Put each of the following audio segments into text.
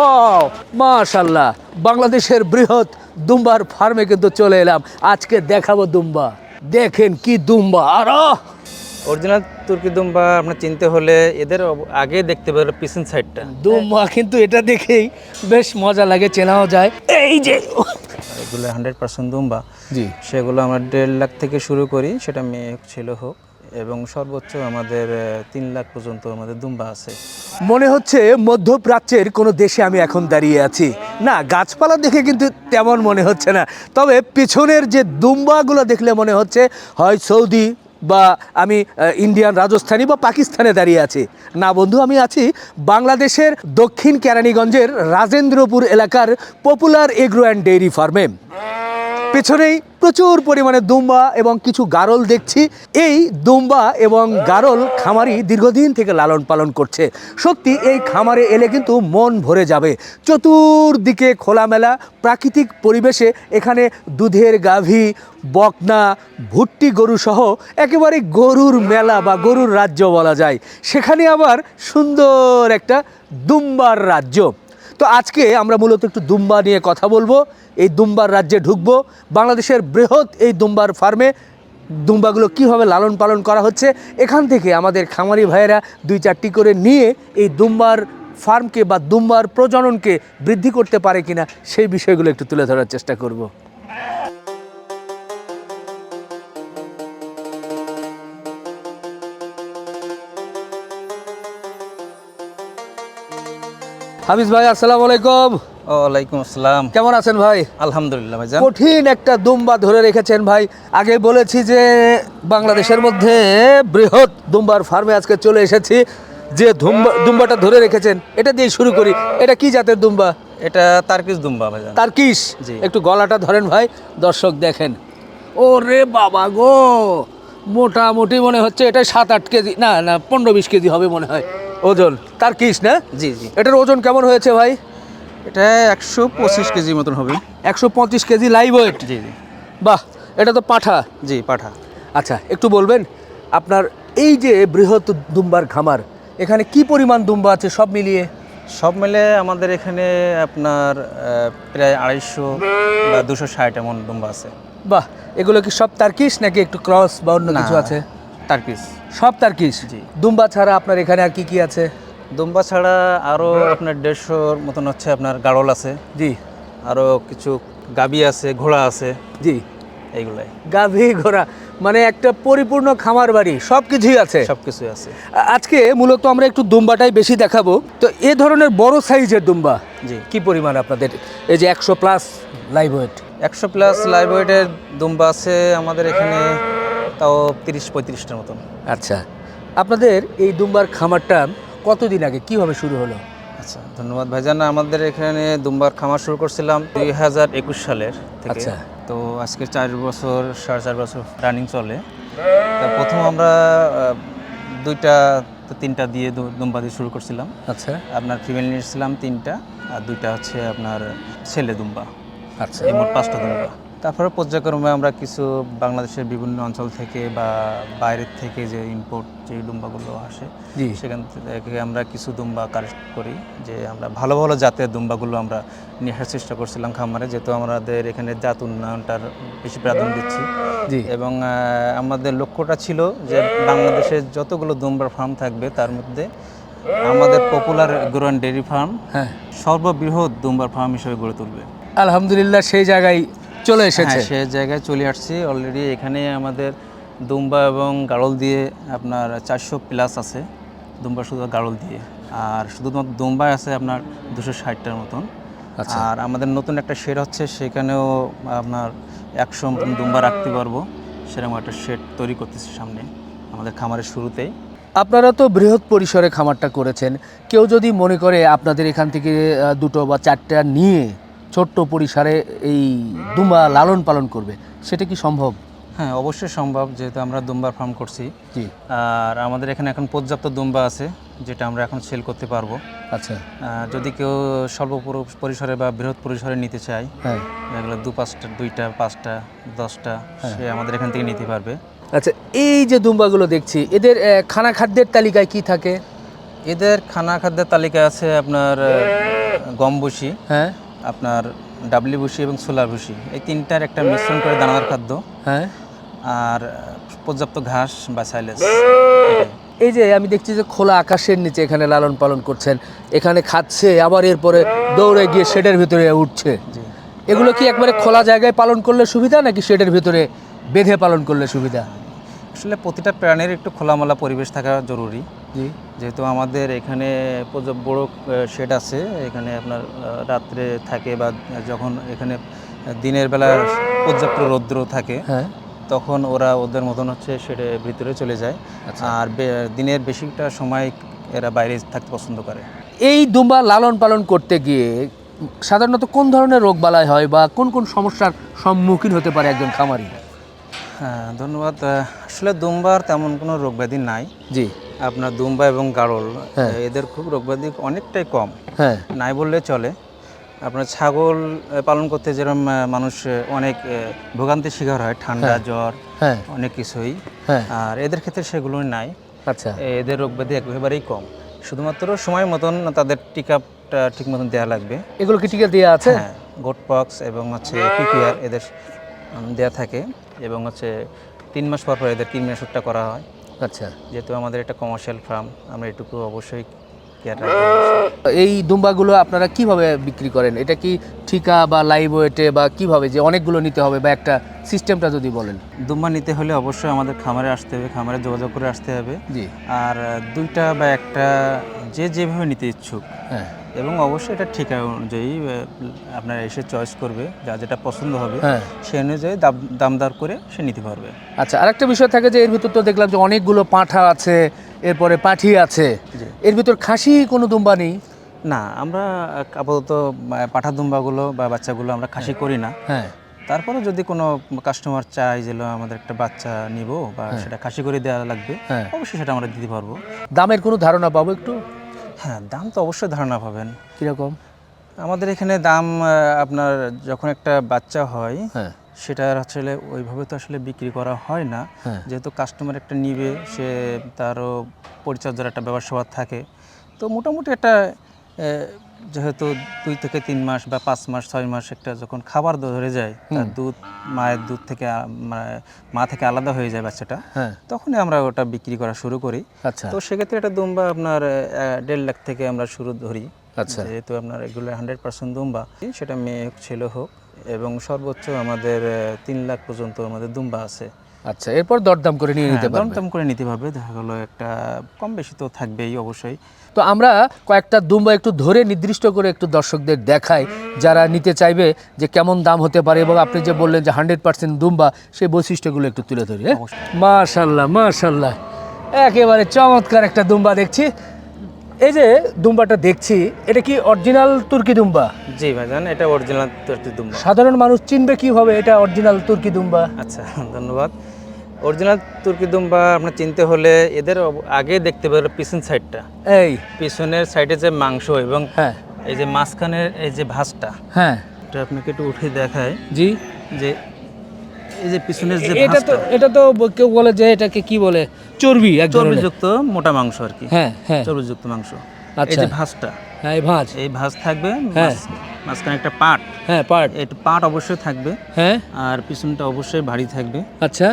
ও মাশাল্লাহ বাংলাদেশের বৃহৎ দুম্বার ফার্মে কিন্তু চলে এলাম। আজকে দেখাবো দুম্বা। দেখেন কি দুম্বা। আর অরিজিনাল তুর্কি দুম্বা আপনার চিনতে হলে এদের আগে দেখতে পারবে পিছন সাইডটা। দুম্বা কিন্তু এটা দেখেই বেশ মজা লাগে চেনাও যায়। এই যে এগুলো হান্ড্রেড পার্সেন্ট দুম্বা। জি। সেগুলো আমরা দেড় লাখ থেকে শুরু করি সেটা মেয়ে ছেলে হোক। এবং সর্বোচ্চ আমাদের তিন লাখ পর্যন্ত আমাদের দুম্বা আছে। মনে হচ্ছে মধ্যপ্রাচ্যের কোনো দেশে আমি এখন দাঁড়িয়ে আছি। না, গাছপালা দেখে কিন্তু তেমন মনে হচ্ছে না। তবে পিছনের যে দুম্বাগুলো দেখলে মনে হচ্ছে, হয় সৌদি বা আমি ইন্ডিয়ান রাজস্থানী বা পাকিস্তানে দাঁড়িয়ে আছি। না বন্ধু, আমি আছি বাংলাদেশের দক্ষিণ কেরানীগঞ্জের রাজেন্দ্রপুর এলাকার পপুলার এগ্রো অ্যান্ড ডেইরি ফার্মে। পেছনেই প্রচুর পরিমাণে দুম্বা এবং কিছু গারল দেখছি। এই দুম্বা এবং গারল খামারি দীর্ঘদিন থেকে লালন পালন করছে। সত্যি, এই খামারে এলে কিন্তু মন ভরে যাবে। চতুর্দিকে খোলামেলা প্রাকৃতিক পরিবেশে এখানে দুধের গাভী, বকনা, ভুট্টি গরু সহ একেবারে গরুর মেলা বা গরুর রাজ্য বলা যায়। সেখানে আবার সুন্দর একটা দুম্বার রাজ্য। তো আজকে আমরা মূলত একটু দুম্বা নিয়ে কথা বলব। এই দুম্বার রাজ্যে ঢুকবো। বাংলাদেশের বৃহৎ এই দুম্বার ফার্মে দুম্বাগুলো কীভাবে লালন পালন করা হচ্ছে, এখান থেকে আমাদের খামারি ভাইয়েরা দুই চারটি করে নিয়ে এই দুম্বার ফার্মকে বা দুম্বার প্রজননকে বৃদ্ধি করতে পারে কিনা সেই বিষয়গুলো একটু তুলে ধরার চেষ্টা করব। হাফিজ ভাই আসসালামু আলাইকুম। ওয়ালাইকুম আসসালাম। কেমন আছেন ভাই? আলহামদুলিল্লাহ ভাইজান কঠিন একটা দুম্বা ধরে রেখেছেন ভাই। আগে বলেছি যে বাংলাদেশের মধ্যে বৃহৎ দুম্বার ফার্মে আজকে চলে এসেছি। যে দুম্বা দুম্বাটা ধরে রেখেছেন এটা দিয়ে শুরু করি। এটা কি জাতের দুম্বা? এটা তার্কিস দুম্বা ভাইজান তার কিস জি। একটু গলাটা ধরেন ভাই দর্শক দেখেন। ও রে বাবা গো! মোটামুটি মনে হচ্ছে এটা সাত আট কেজি না না পনেরো বিশ কেজি হবে মনে হয়। ওজন। তার কিস না? জি জি। এটার ওজন কেমন হয়েছে ভাই? এটা একশো পঁচিশ কেজি মতন হবে। একশো পঁচিশ কেজি লাইভ ওয়েট জি জি। বাহ এটা তো পাঠা। জি পাঠা। আচ্ছা একটু বলবেন আপনার এই যে বৃহৎ দুম্বার খামার এখানে কি পরিমাণ দুম্বা আছে সব মিলিয়ে? সব মিলে আমাদের এখানে আপনার প্রায় আড়াইশো বা দুশো ষাট এমন দুম্বা আছে। বাহ এগুলো কি সব তার্কিস নাকি একটু ক্রস বা অন্য কিছু আছে? তার্কিস। সব তার্কিস? জি। দুম্বা ছাড়া আপনার এখানে আর কি কি আছে? দুম্বা ছাড়া আরও আপনার দেড়শোর মতন হচ্ছে আপনার গাড়ল আছে। জি। আরও কিছু গাবি আছে ঘোড়া আছে। জি। এইগুলাই। গাভী ঘোড়া মানে একটা পরিপূর্ণ খামার বাড়ি সব কিছুই আছে? সব কিছুই আছে আজকে মূলত আমরা একটু দুম্বাটাই বেশি দেখাবো। তো এ ধরনের বড় সাইজের দুম্বা জি। কি পরিমাণ আপনাদের? এই যে একশো প্লাস লাইভ ওয়েট। একশো প্লাস লাইভ ওয়েটের দুম্বা আছে আমাদের এখানে তাও তিরিশ পঁয়ত্রিশটার মতন। আচ্ছা আপনাদের এই দুম্বার খামারটা কতদিন আগে কীভাবে শুরু হলো? আচ্ছা ধন্যবাদ ভাইজান। আমাদের এখানে দুম্বার খামার শুরু করছিলাম দুই হাজার একুশ সালের থেকে। আচ্ছা। তো আজকে চার বছর সাড়ে চার বছর রানিং চলে। তা প্রথম আমরা দুইটা তো তিনটা দিয়ে দুম্বা দিয়ে শুরু করছিলাম। আচ্ছা। আপনার ফিমেল নিয়েছিলাম তিনটা আর দুইটা হচ্ছে আপনার ছেলে দুম্বা। আচ্ছা। এই মোট পাঁচটা দুম্বা। তারপরে পর্যায়ক্রমে আমরা কিছু বাংলাদেশের বিভিন্ন অঞ্চল থেকে বা বাইরের থেকে যে ইম্পোর্ট যে দুম্বাগুলো আসে জি। সেখান থেকে আমরা কিছু দুম্বা কালেক্ট করি যে আমরা ভালো ভালো জাতের দুম্বাগুলো আমরা নিয়ে আসার চেষ্টা করছিলাম খামারে যেহেতু আমাদের এখানে জাত উন্নয়নটার বেশি প্রাধান্য দিচ্ছি। জি। এবং আমাদের লক্ষ্যটা ছিল যে বাংলাদেশের যতগুলো দুম্বার ফার্ম থাকবে তার মধ্যে আমাদের পপুলার গ্রোয়ান ডেয়ারি ফার্ম হ্যাঁ। সর্ববৃহৎ দুম্বার ফার্ম হিসেবে গড়ে তুলবে। আলহামদুলিল্লাহ সেই জায়গায় চলে এসেছে। হ্যাঁ সে জায়গায় চলে আসছি। অলরেডি এখানে আমাদের দুম্বা এবং গাড়ল দিয়ে আপনার চারশো প্লাস আছে। দুম্বা শুধু গাড়ল দিয়ে। আর শুধুমাত্র দুম্বায় আছে আপনার দুশো ষাটটার মতন। আচ্ছা। আর আমাদের নতুন একটা শেড হচ্ছে সেখানেও আপনার একশো মতন দুম্বা রাখতে পারব। সেরকম একটা শেড তৈরি করতেছি সামনে আমাদের খামারের শুরুতেই। আপনারা তো বৃহৎ পরিসরে খামারটা করেছেন। কেউ যদি মনে করে আপনাদের এখান থেকে দুটো বা চারটা নিয়ে ছোট্ট পরিসরে এই দুম্বা লালন পালন করবে। সেটা কি সম্ভব? হ্যাঁ অবশ্যই সম্ভব যেহেতু আমরা দুম্বার ফার্ম করছি। জি। আর আমাদের এখানে এখন পর্যাপ্ত দুম্বা আছে যেটা আমরা এখন সেল করতে পারব। আচ্ছা। যদি কেউ স্বল্প পরিসরে বা বৃহৎ পরিসরে নিতে চায় হ্যাঁ। এগুলো দু পাঁচটা দুইটা পাঁচটা দশটা সে আমাদের এখান থেকে নিতে পারবে। আচ্ছা এই যে দুম্বাগুলো দেখছি এদের খানা খাদ্যের তালিকায় কি থাকে? এদের খানা খাদ্যের তালিকা আছে আপনার আহ, গম ভুসি হ্যাঁ। আপনার ডাবলি ভুসি এবং সোলার ভুসি এই তিনটার একটা মিশ্রণ করে দানাদার খাদ্য। হ্যাঁ। আর পর্যাপ্ত ঘাস বা সাইলেস। এই যে আমি দেখছি যে খোলা আকাশের নিচে এখানে লালন পালন করছেন এখানে খাচ্ছে আবার এরপরে দৌড়ে গিয়ে শেডের ভিতরে উঠছে। এগুলো কি একবারে খোলা জায়গায় পালন করলে সুবিধা নাকি শেডের ভিতরে বেঁধে পালন করলে সুবিধা? আসলে প্রতিটা প্রাণীর একটু খোলামেলা পরিবেশ থাকা জরুরি। জি। যেহেতু আমাদের এখানে বড় শেড আছে এখানে আপনার রাত্রে থাকে বা যখন এখানে দিনের বেলা পর্যাপ্ত রৌদ্র থাকে হ্যাঁ। তখন ওরা ওদের মতন হচ্ছে সেটা ভিতরে চলে যায়। আচ্ছা। আর দিনের বেশিটা সময় এরা বাইরে থাকতে পছন্দ করে। এই দুম্বা লালন পালন করতে গিয়ে সাধারণত কোন ধরনের রোগ বালাই হয় বা কোন কোন সমস্যার সম্মুখীন হতে পারে একজন খামারি? হ্যাঁ ধন্যবাদ। আসলে দুম্বার তেমন কোনো রোগ ব্যাধি নাই। জি। আপনার দুম্বা এবং গাড়ল হ্যাঁ। এদের খুব রোগব্যাধি অনেকটাই কম। হ্যাঁ। নাই বললে চলে। আপনার ছাগল পালন করতে যেরকম মানুষ অনেক ভোগান্তির শিকার হয় ঠান্ডা জ্বর হ্যাঁ। অনেক কিছুই। হ্যাঁ। আর এদের ক্ষেত্রে সেগুলো নাই। আচ্ছা। এদের রোগব্যাধি একেবারেই কম। শুধুমাত্র সময় মতন তাদের টিকাপটা ঠিক মতন দেওয়া লাগবে। এগুলো কি টিকা দেওয়া আছে? হ্যাঁ গোট পক্স এবং হচ্ছে পিপিআর এদের দেওয়া থাকে। এবং হচ্ছে তিন মাস পর পর এদের কৃমি ওষুধটা করা হয়। আচ্ছা। যেহেতু আমাদের একটা কমার্শিয়াল ফার্ম আমরা এটুকু অবশ্যই কেয়ার রাখব এই দুম্বাগুলো আপনারা কীভাবে বিক্রি করেন? এটা কি ঠিকা বা লাইভ ওয়েটে বা কীভাবে যে অনেকগুলো নিতে হবে বা একটা সিস্টেমটা যদি বলেন। দুম্বা নিতে হলে অবশ্যই আমাদের খামারে আসতে হবে খামারে যোগাযোগ করে আসতে হবে। জি। আর দুইটা বা একটা যে যেভাবে নিতে ইচ্ছুক হ্যাঁ। এবং অবশ্যই এটা ঠিকা অনুযায়ী আপনারা এসে চয়েস করবে যা যেটা পছন্দ হবে হ্যাঁ। সে অনুযায়ী দাম দামদার করে সে নিতে পারবে। আচ্ছা আরেকটা বিষয় থাকে যে এর ভিতর তো দেখলাম যে অনেকগুলো পাঁঠা আছে এরপরে পাঠি আছে। এর ভিতর খাসি কোনো দুম্বা নেই? না আমরা আপাতত পাঠা দুম্বাগুলো বা বাচ্চাগুলো আমরা খাসি করি না। হ্যাঁ। তারপরে যদি কোনো কাস্টমার চায় যে আমাদের একটা বাচ্চা নিব বা সেটা খাসি করে দেওয়া লাগবে হ্যাঁ। অবশ্যই সেটা আমরা দিতে পারব। দামের কোনো ধারণা পাবো একটু? হ্যাঁ দাম তো অবশ্যই ধারণা পাবেন। কীরকম? আমাদের এখানে দাম আপনার যখন একটা বাচ্চা হয় হ্যাঁ। সেটার আসলে ওইভাবে তো আসলে বিক্রি করা হয় না। হ্যাঁ। যেহেতু কাস্টমার একটা নিবে সে তারও পরিচর্যার একটা ব্যবসা থাকে। তো মোটামুটি একটা যেহেতু দুই থেকে তিন মাস বা পাঁচ মাস ছয় মাস একটা যখন খাবার ধরে যায় তার দুধ মায়ের দুধ থেকে মানে মা থেকে আলাদা হয়ে যায় বাচ্চাটা হ্যাঁ। তখনই আমরা ওটা বিক্রি করা শুরু করি। আচ্ছা। তো সেক্ষেত্রে একটা দুম্বা আপনার দেড় লাখ থেকে আমরা শুরু ধরি। আচ্ছা। যেহেতু আপনার এগুলো হান্ড্রেড পার্সেন্ট দুম্বা সেটা মেয়ে হোক ছেলে হোক এবং সর্বোচ্চ আমাদের তিন লাখ পর্যন্ত আমাদের দুম্বা আছে। আচ্ছা এরপর দরদাম করে নিয়ে নিতে হ্যাঁ, পারবে। দরদাম করে নিতে পারবে। দেখা গেলো একটা কম বেশি তো থাকবেই অবশ্যই। তো আমরা কয়েকটা দুম্বা একটু ধরে নির্দিষ্ট করে একটু দর্শকদের দেখাই যারা নিতে চাইবে যে কেমন দাম হতে পারে এবং আপনি যে বললেন যে হান্ড্রেড পার্সেন্ট দুম্বা সেই বৈশিষ্ট্যগুলো একটু তুলে ধরি হ্যাঁ? মাশাল্লাহ মাশাল্লাহ। একেবারে চমৎকার একটা দুম্বা দেখছি। এই যে দুম্বাটা দেখছি এটা কি অরিজিনাল তুর্কি দুম্বা? জি ভাইজান এটা অরিজিনাল তুর্কি দুম্বা। সাধারণ মানুষ চিনবে কীভাবে এটা অরিজিনাল তুর্কি দুম্বা? আচ্ছা ধন্যবাদ। অরিজিনাল তুর্কি দুম্বা আপনার চিনতে হলে এদের আগে দেখতে পারবে পিছন সাইডটা এই। পিছনের সাইডে যে মাংস এবং হ্যাঁ। এই যে মাঝখানের এই যে ভাঁজটা। হ্যাঁ। এটা আপনাকে একটু উঠে দেখায় জি। যে এই যে পিছনের যে এটা তো এটা তো কেউ বলে যে এটাকে কি বলে? চর্বি এক চর্বিযুক্ত মোটা মাংস আর কি। হ্যাঁ হ্যাঁ। চর্বিযুক্ত মাংস। এই আচ্ছা। যে ভাঁজটা। হ্যাঁ এই ভাঁজ। এই ভাঁজ থাকবে হ্যাঁ। মাঝখানে একটা পাট। হ্যাঁ পাট। এই পাট অবশ্যই থাকবে। হ্যাঁ। আর পিছনটা অবশ্যই ভারী থাকবে। আচ্ছা।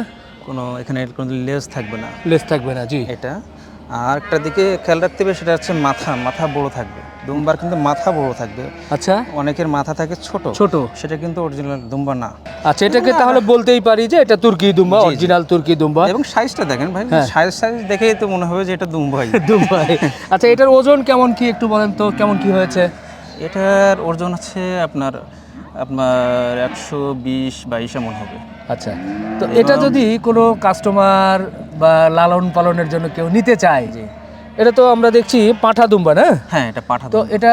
কোনো এখানে কোনো লেস থাকবে না। লেস থাকবে না জি। এটা। আর একটা দিকে খেয়াল রাখতে হবে সেটা হচ্ছে মাথা। মাথা বড় থাকবে। দুম্বার কিন্তু মাথা বড় থাকবে। আচ্ছা। অনেকের মাথা থাকে ছোট। ছোট। সেটা কিন্তু অরিজিনাল দুম্বা না। আচ্ছা এটাকে তাহলে বলতেই পারি যে এটা তুর্কি দুম্বা অরিজিনাল তুর্কি দুম্বা। এবং সাইজটা দেখেন ভাই হ্যাঁ। সাইজ সাইজ দেখেই তো মনে হবে যে এটা দুম্বাই। দুম্বা আচ্ছা এটার ওজন কেমন কি একটু বলেন তো কেমন কি হয়েছে? এটার ওজন আছে আপনার আপনার একশো বিশ বাইশ এমন হবে। আচ্ছা। তো এটা যদি কোনো কাস্টমার বা লালন পালনের জন্য কেউ নিতে চায় যে এটা তো আমরা দেখছি পাঠা দুম্বা না? হ্যাঁ এটা পাঠা তো এটা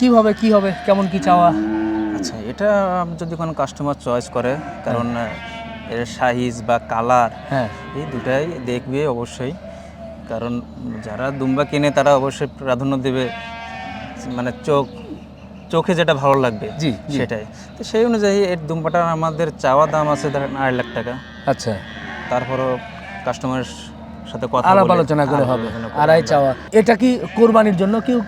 কীভাবে কি হবে কেমন কি চাওয়া? আচ্ছা এটা যদি কোনো কাস্টমার চয়েস করে কারণ এর সাইজ বা কালার হ্যাঁ। এই দুটাই দেখবে অবশ্যই। কারণ যারা দুম্বা কিনে তারা অবশ্যই প্রাধান্য দেবে মানে চোখ চোখে যেটা ভালো লাগবে জি। সেটাই। তো সেই অনুযায়ী এর দুম্বাটার আমাদের চাওয়া দাম আছে ধরেন আড়াই লাখ টাকা। আচ্ছা। তারপরও কাস্টমার সাথে কথা আলাপ আলোচনা করে হবে আড়াই চাওয়া। এটা কি কোরবানির জন্য কেউ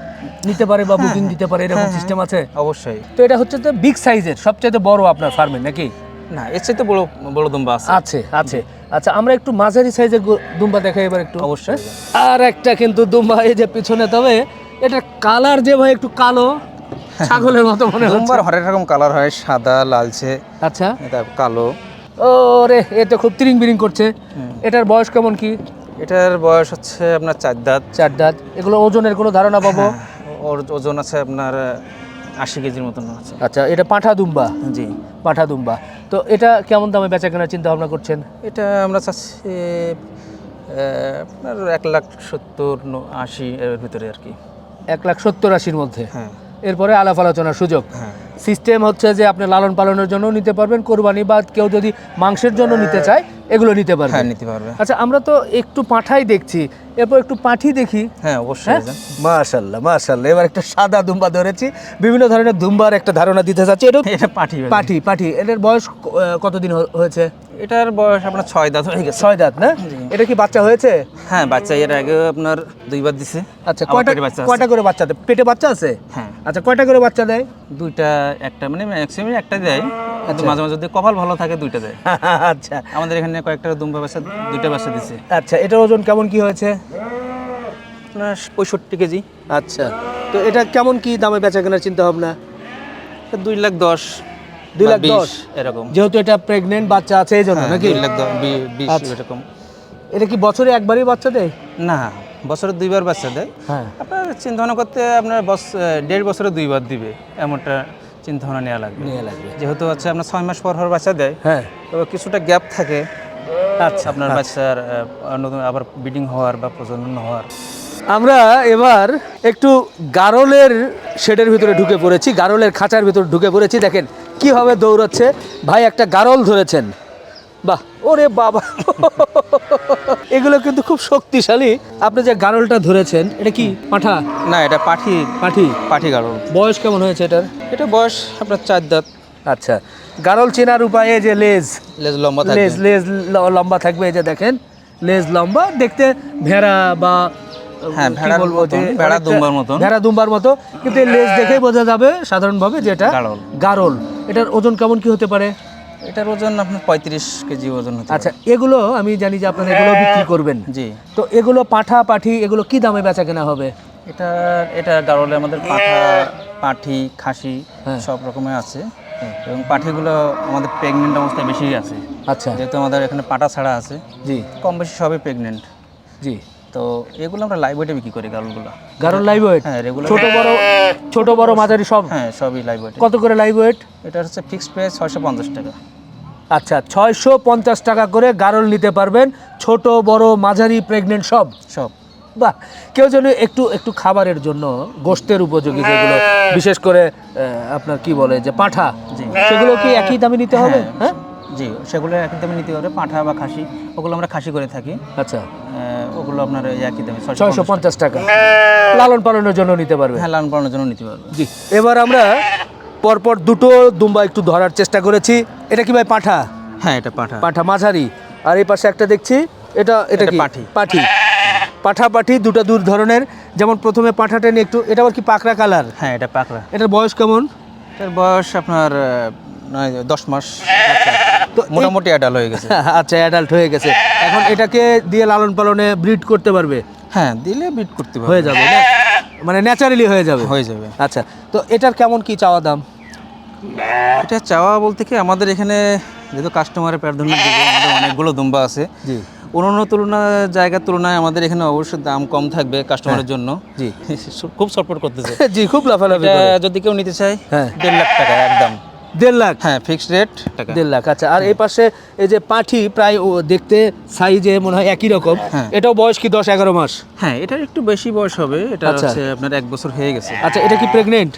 নিতে পারে বা বুকিং দিতে পারে? এরকম সিস্টেম আছে? অবশ্যই। তো এটা হচ্ছে তো বিগ সাইজের সবচেয়ে বড় আপনার ফার্মে নাকি? না এর চাইতে বড় বড় দুম্বা আছে। আছে আছে। আচ্ছা আমরা একটু মাঝারি সাইজের দুম্বা দেখাই এবার একটু। অবশ্যই। হ্যাঁ? আর একটা কিন্তু দুম্বা এই যে পিছনে তবে এটা কালার যে ভাই একটু কালো ছাগলের মতো মনে হচ্ছে। হরেক রকম কালার হয় সাদা লালচে। আচ্ছা। তারপর কালো। ও রে এ তো খুব তিরিং বিরিং করছে এটার বয়স কেমন কি? এটার বয়স হচ্ছে আপনার চার দাঁত। চার দাঁত। এগুলো ওজনের কোনো ধারণা পাবো? ওর ওজন আছে আপনার আশি কেজির মতন আছে। আচ্ছা এটা পাঠা দুম্বা? জি। পাঠা দুম্বা। তো এটা কেমন দামে বেচা কেনার চিন্তা ভাবনা করছেন? এটা আমরা চাচ্ছি আপনার এক লাখ সত্তর আশি এর ভিতরে আর কি। এক লাখ সত্তর আশির মধ্যে? হ্যাঁ। এরপরে আলাপ আলোচনার সুযোগ। হ্যাঁ। সিস্টেম হচ্ছে যে আপনি লালন পালনের জন্য নিতে পারবেন কোরবানি বা কেউ যদি মাংসের জন্য নিতে চায় এগুলো নিতে হ্যাঁ পারবেন নিতে পারবে। আচ্ছা আমরা তো একটু পাঠাই দেখছি এরপর একটু পাঠি দেখি। হ্যাঁ অবশ্যই হ্যাঁ? মাশাল্লাহ মাশাল্লাহ। এবার একটা সাদা দুম্বা ধরেছি। বিভিন্ন ধরনের দুম্বার একটা ধারণা দিতে চাচ্ছি। এটা এটা পাঠি পাঠি পাঠি। এটার বয়স কতদিন হয়েছে? এটার বয়স আপনার ছয় দাঁত হয়ে গেছে। ছয় দাঁত না? এটা কি বাচ্চা হয়েছে? হ্যাঁ বাচ্চা। এর আগে আপনার দুইবার দিছে। আচ্ছা কয়টা কয়টা করে বাচ্চা দেয়? পেটে বাচ্চা আছে? হ্যাঁ। আচ্ছা কয়টা করে বাচ্চা দেয়? দুইটা একটা মানে ম্যাক্সিমাম একটা দেয়। কিন্তু মাঝে মাঝে যদি কপাল ভালো থাকে দুইটা দেয়। আচ্ছা। আমাদের এখানে কয়েকটা দুম্বা বাচ্চা দুইটা বাচ্চা দিছে। আচ্ছা এটার ওজন কেমন কি হয়েছে? আপনার পঁয়ষট্টি কেজি। আচ্ছা তো এটা কেমন কি দামে বেচা কেনার চিন্তা ভাবনা দুই লাখ দশ। দুই লাখ দশ? এরকম। যেহেতু এটা প্রেগনেন্ট বাচ্চা আছে এই জন্য হ্যাঁ, নাকি? দুই লাখ বিশ আচ্ছা। এরকম। এটা কি বছরে একবারই বাচ্চা দেয়? না বছরে দুইবার বাচ্চা দেয়। হ্যাঁ। আপনার চিন্তা ভাবনা করতে আপনার বস দেড় বছরে দুইবার দিবে এমনটা চিন্তা ভাবনা নেওয়া লাগবে। নিয়ে লাগবে। যেহেতু হচ্ছে আপনার ছয় মাস পর পর বাচ্চা দেয় হ্যাঁ। তবে কিছুটা গ্যাপ থাকে আচ্ছা আপনার বাচ্চার নতুন আবার বিডিং হওয়ার বা প্রজনন হওয়ার। আমরা এবার একটু গারলের শেডের ভিতরে ঢুকে পড়েছি গারলের খাঁচার ভিতরে ঢুকে পড়েছি। দেখেন কীভাবে দৌড়াচ্ছে। ভাই একটা গারল ধরেছেন। বাহ ওরে বাবা। এগুলো কিন্তু খুব শক্তিশালী। আপনি যে গারলটা ধরেছেন এটা কি পাঠা? না এটা পাঠি। পাঠি? পাঠি গাড়ল বয়স কেমন হয়েছে এটার? এটা বয়স আপনার চার দাঁত। আচ্ছা গারল চেনার উপায়ে যে লেজ। লেজ লম্বা লেজ লেজ লম্বা থাকবে এই যে দেখেন। লেজ লম্বা দেখতে ভেড়া বা হ্যাঁ, কি ভেড়ার বলব যে ভেড়া দুম্বার মতন। ভেড়া দুম্বার মতো কিন্তু এই লেজ দেখেই বোঝা যাবে সাধারণভাবে যেটা গাড়ল। গারল এটার ওজন কেমন কি হতে পারে? এটার ওজন আপনার পঁয়ত্রিশ কেজি ওজন হতে আচ্ছা এগুলো আমি জানি যে আপনারা এগুলো বিক্রি করবেন। জি। তো এগুলো পাঠা পাঠি এগুলো কি দামে বেচা কেনা হবে? এটা এটা গাড়লে আমাদের পাঠা পাঠি খাসি হ্যাঁ। সব রকমের আছে। এবং পাঠিগুলো আমাদের প্রেগনেন্ট অবস্থায় বেশি আছে। আচ্ছা। যেহেতু আমাদের এখানে পাটা ছাড়া আছে। জি। কম বেশি সবই প্রেগনেন্ট জি। তো এগুলো আমরা লাইভ ওয়েটে বিক্রি করি গাড়লগুলো গারল লাইভ ওয়েট হ্যাঁ রেগুলার ছোট বড় ছোট বড় মাঝারি সব? হ্যাঁ সবই লাইভ ওয়েটে কত করে লাইভ ওয়েট এটা হচ্ছে ফিক্সড প্রাইস ছয়শো পঞ্চাশ টাকা। আচ্ছা ছয়শো পঞ্চাশ টাকা করে গারল নিতে পারবেন ছোট বড় মাঝারি প্রেগনেন্ট সব? সব। বাহ কেউ যেন একটু একটু খাবারের জন্য গোস্তের উপযোগী যেগুলো বিশেষ করে আপনার কি বলে যে পাঠা। সেগুলো কি একই দামে নিতে হবে? হ্যাঁ? জি সেগুলো একই দামে নিতে পারে পাঠা বা খাসি ওগুলো আমরা খাসি করে থাকি। আচ্ছা। ওগুলো আপনার একই দামে ছয়শো পঞ্চাশ টাকা। লালন পালনের জন্য নিতে পারবে? হ্যাঁ লালন পালনের জন্য নিতে পারবে। জি এবার আমরা পরপর দুটো দুম্বা একটু ধরার চেষ্টা করেছি। এটা কি ভাই পাঠা? হ্যাঁ এটা পাঠা। পাঠা মাঝারি। আর এই পাশে একটা দেখছি এটা এটা এটা কি? পাঠি। পাঠি। পাঠা পাঠি দুটো দূর ধরনের। যেমন প্রথমে পাঠাটা নিয়ে একটু এটা আবার কি পাকড়া কালার? হ্যাঁ এটা পাকড়া। এটার বয়স কেমন? এটার বয়স আপনার নয় দশ মাস। তো মোটামুটি অ্যাডাল্ট হয়ে গেছে। আচ্ছা অ্যাডাল্ট হয়ে গেছে। এখন এটাকে দিয়ে লালন পালনে ব্রিড করতে পারবে? হ্যাঁ দিলে ব্রিড করতে পারবে। হয়ে যাবে? মানে ন্যাচারালি হয়ে যাবে? হয়ে যাবে। আচ্ছা তো এটার কেমন কি চাওয়া দাম? এটা চাওয়া বলতে কি আমাদের এখানে যেহেতু কাস্টমারের প্রাধান্য আমাদের অনেকগুলো দুম্বা আছে। জি। অন্যান্য তুলনা জায়গার তুলনায় আমাদের এখানে অবশ্যই দাম কম থাকবে কাস্টমারের জন্য। জি। খুব সাপোর্ট করতেছে। জি খুব লাফালাফি। যদি কেউ নিতে চায় হ্যাঁ। দেড় লাখ টাকা একদম। দেড় লাখ। হ্যাঁ ফিক্সড রেট দেড় লাখ আচ্ছা। আর এই পাশে এই যে পাঠি প্রায় দেখতে সাইজে মনে হয় একই রকম। হ্যাঁ। এটাও বয়স কি দশ এগারো মাস? হ্যাঁ এটার একটু বেশি বয়স হবে। এটা আচ্ছা। হচ্ছে আপনার এক বছর হয়ে গেছে। আচ্ছা এটা কি প্রেগনেন্ট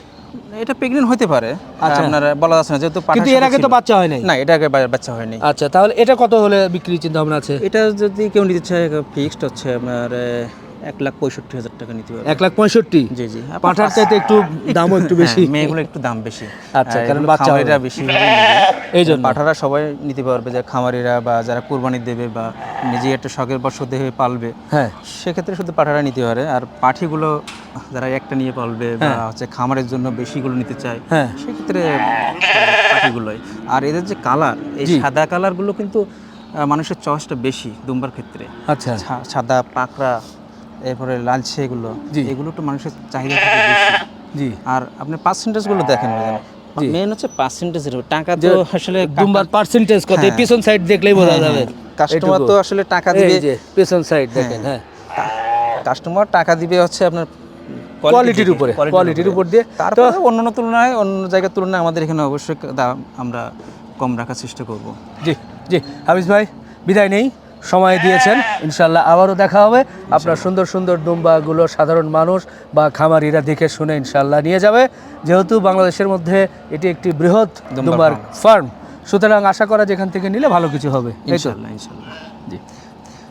এটা প্রেগনেন্ট হতে পারে। আচ্ছা। আপনার বলা যাচ্ছে না যেহেতু কিন্তু এর আগে তো বাচ্চা হয় নাই। না এটা আগে বাচ্চা হয়নি। আচ্ছা তাহলে এটা কত হলে বিক্রির চিন্তা ভাবনা আছে? এটা যদি কেউ নিতে চায় ফিক্সড হচ্ছে আপনার এক লাখ পঁয়ষট্টি হাজার টাকা নিতে পারবে। এক লাখ পঁয়ষট্টি? জি জি। পাঠার চাইতে একটু দামও একটু বেশি। হ্যাঁ, মেয়েগুলো একটু দাম বেশি। আচ্ছা, কারণ এগুলো বাচ্চা বেশি এই জন্য। পাঠারা সবাই নিতে পারবে যে খামারিরা বা যারা কুরবানি দেবে বা নিজে একটা শখের বশত হয়ে পালবে হ্যাঁ। সেক্ষেত্রে শুধু পাঠারা নিতে পারে। আর পাঠিগুলো যারা একটা নিয়ে পালবে বা হ্যাঁ। হচ্ছে খামারের জন্য বেশিগুলো নিতে চায় হ্যাঁ। সেক্ষেত্রে পাখিগুলোই আর এদের যে কালার এই। সাদা কালারগুলো কিন্তু মানুষের চয়েসটা বেশি দুম্বার ক্ষেত্রে। আচ্ছা। সাদা পাকড়া এরপরে লালচে এগুলো এগুলো একটু মানুষের চাহিদা জি। আর আপনি পার্সেন্টেজগুলো দেখেন জি। মেন হচ্ছে পার্সেন্টেজের টাকা তো আসলে দুম্বার পার্সেন্টেজ কত হ্যাঁ। পিছন সাইড দেখলেই বোঝা যাবে। কাস্টমার তো আসলে টাকা দিবে। পেছন সাইড দেখেন হ্যাঁ। কাস্টমার টাকা দিবে হচ্ছে আপনার কোয়ালিটির উপরে কোয়ালিটির উপর দিয়ে। তারপরে অন্যান্য তুলনায় অন্য জায়গার তুলনায় আমাদের এখানে অবশ্যই দাম আমরা কম রাখার চেষ্টা করব। জি জি। হাফিজ ভাই বিদায় নেই। সময় দিয়েছেন। ইনশাল্লাহ আবারও দেখা হবে। আপনার সুন্দর সুন্দর দুম্বাগুলো সাধারণ মানুষ বা খামারিরা দেখে শুনে ইনশাল্লাহ নিয়ে যাবে। যেহেতু বাংলাদেশের মধ্যে এটি একটি বৃহৎ দুম্বার দুম্বার ফার্ম সুতরাং আশা করা যেখান থেকে নিলে ভালো কিছু হবে। ইনশাল্লাহ ইনশাল্লাহ